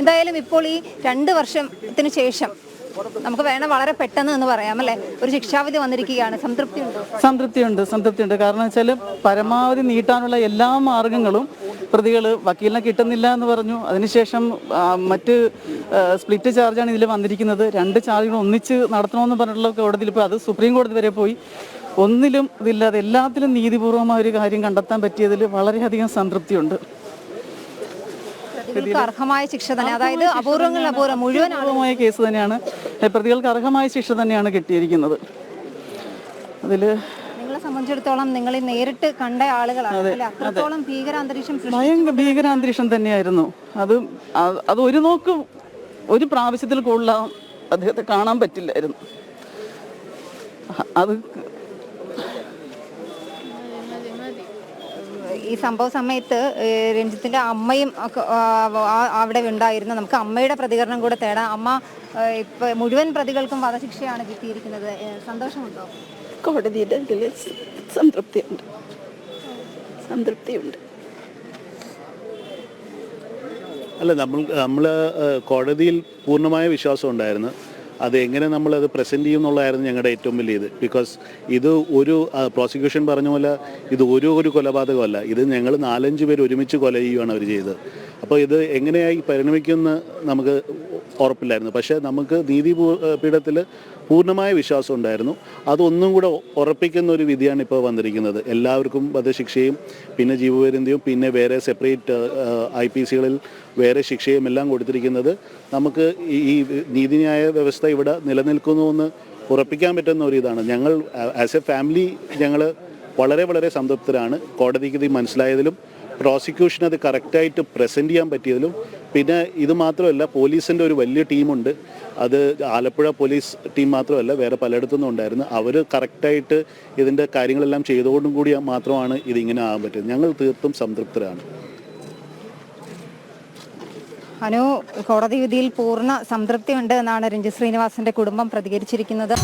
എന്തായാലും ഇപ്പോൾ ഈ രണ്ട് വർഷത്തിന് ശേഷം നമുക്ക് വേണം വളരെ പെട്ടെന്ന് എന്ന് പറയാം അല്ലേ? ഒരു ശിക്ഷാവിധി വന്നിരിക്കുകയാണ്. സംതൃപ്തി സംതൃപ്തി ഉണ്ട് സംതൃപ്തി ഉണ്ട് കാരണം വെച്ചാൽ പരമാവധി നീട്ടാനുള്ള എല്ലാ മാർഗങ്ങളും പ്രതികൾ വക്കീലിനെ കിട്ടുന്നില്ല എന്ന് പറഞ്ഞു. അതിനുശേഷം മറ്റ് സ്പ്ലിറ്റ് ചാർജാണ് ഇതിൽ വന്നിരിക്കുന്നത്. രണ്ട് ചാർജുകൾ ഒന്നിച്ച് നടത്തണമെന്ന് പറഞ്ഞിട്ടുള്ള കോടതിയിൽ ഇപ്പോൾ അത് സുപ്രീം കോടതി വരെ പോയി. ഒന്നിലും ഇതില്ലാതെ എല്ലാത്തിലും നീതിപൂർവമായ ഒരു കാര്യം കണ്ടെത്താൻ പറ്റിയതിൽ വളരെയധികം സംതൃപ്തിയുണ്ട്. പ്രതികൾക്ക് അർഹമായ ശിക്ഷ തന്നെ. അതായത് അപൂർവങ്ങളിൽ അപൂർവം മുഴുവൻ അപൂർവമായ കേസ് തന്നെയാണ്. പ്രതികൾക്ക് അർഹമായ ശിക്ഷ തന്നെയാണ് കിട്ടിയിരിക്കുന്നത്. അതിൽ നിങ്ങളെ സംബന്ധിച്ചിടത്തോളം നിങ്ങൾ നേരിട്ട് കണ്ട ആളുകളാണ്. അത്രത്തോളം ഭീകര അന്തരീക്ഷം സൃഷ്ടി- ഭയങ്കര ഭീകരാന്തരീക്ഷം തന്നെയായിരുന്നു. അത് അത് അത് ഒരു നോക്ക് ഒരു പ്രാവശ്യത്തിൽ കൂടുതൽ അദ്ദേഹത്തെ കാണാൻ പറ്റില്ലായിരുന്നു. അത് ഈ സംഭവ സമയത്ത് രഞ്ജിത്തിന്റെ അമ്മയും അവിടെ ഉണ്ടായിരുന്നു നമുക്ക് അമ്മയുടെ പ്രതികരണം കൂടെ തേടാം. അമ്മ ഇപ്പൊ മുഴുവൻ പ്രതികൾക്കും വധശിക്ഷയാണ് കിട്ടിയിരിക്കുന്നത്. സന്തോഷമുണ്ടോ? കോടതിയുടെ ഇതിൽ സംതൃപ്തിയുണ്ട്. സംതൃപ്തിയുണ്ട്. അല്ല നമ്മൾ നമ്മൾ കോടതിയിൽ പൂർണമായ വിശ്വാസം ഉണ്ടായിരുന്നു. അത് എങ്ങനെ അത് പ്രസന്റ് ചെയ്യും എന്നുള്ളതായിരുന്നു ഞങ്ങളുടെ ഏറ്റവും വലിയ ഇത് ബിക്കോസ് ഇത് ഒരു പ്രോസിക്യൂഷൻ പറഞ്ഞ പോലെ ഇത് ഒരു ഒരു കൊലപാതകമല്ല. ഇത് ഞങ്ങൾ നാലഞ്ച് പേര് ഒരുമിച്ച് കൊല ചെയ്യുകയാണ് അവർ ചെയ്തത്. അപ്പോൾ ഇത് എങ്ങനെയായി പരിണമിക്കുമെന്ന് നമുക്ക് ഉറപ്പില്ലായിരുന്നു. പക്ഷേ നമുക്ക് നീതി പീഠത്തിൽ പൂർണമായ വിശ്വാസം ഉണ്ടായിരുന്നു. അതൊന്നും കൂടെ ഉറപ്പിക്കുന്ന ഒരു വിധിയാണ് ഇപ്പോൾ വന്നിരിക്കുന്നത്. എല്ലാവർക്കും വധശിക്ഷയും പിന്നെ ജീവപര്യന്തയും പിന്നെ വേറെ സെപ്പറേറ്റ് ഐ പി സികളിൽ വേറെ ശിക്ഷയും എല്ലാം കൊടുത്തിരിക്കുന്നത് നമുക്ക് ഈ നീതിന്യായ വ്യവസ്ഥ ഇവിടെ നിലനിൽക്കുന്നു എന്ന് ഉറപ്പിക്കാൻ പറ്റുന്ന ഒരു ഇതാണ്. ഞങ്ങൾ ആസ് എ ഫാമിലി ഞങ്ങൾ വളരെ വളരെ സംതൃപ്തരാണ്. കോടതിക്ക് ഇത് മനസ്സിലായതിലും പ്രോസിക്യൂഷൻ അത് കറക്റ്റായിട്ട് പ്രസന്റ് ചെയ്യാൻ പറ്റിയതിലും പിന്നെ ഇത് മാത്രമല്ല പോലീസിന്റെ ഒരു വലിയ ടീമുണ്ട്. അത് ആലപ്പുഴ പോലീസ് ടീം മാത്രമല്ല വേറെ പലയിടത്തുനിന്നും ഉണ്ടായിരുന്നു. അവർ കറക്റ്റായിട്ട് ഇതിന്റെ കാര്യങ്ങളെല്ലാം ചെയ്തുകൊണ്ടും കൂടി മാത്രമാണ് ഇതിങ്ങനെ ആകാൻ പറ്റുന്നത് ഞങ്ങൾ തീർത്തും സംതൃപ്തരാണ്. അനു കോടതി വിധിയിൽ പൂർണ സംതൃപ്തി ഉണ്ട് എന്നാണ് രഞ്ജിത് ശ്രീനിവാസന്റെ കുടുംബം പ്രതികരിച്ചിരിക്കുന്നത്.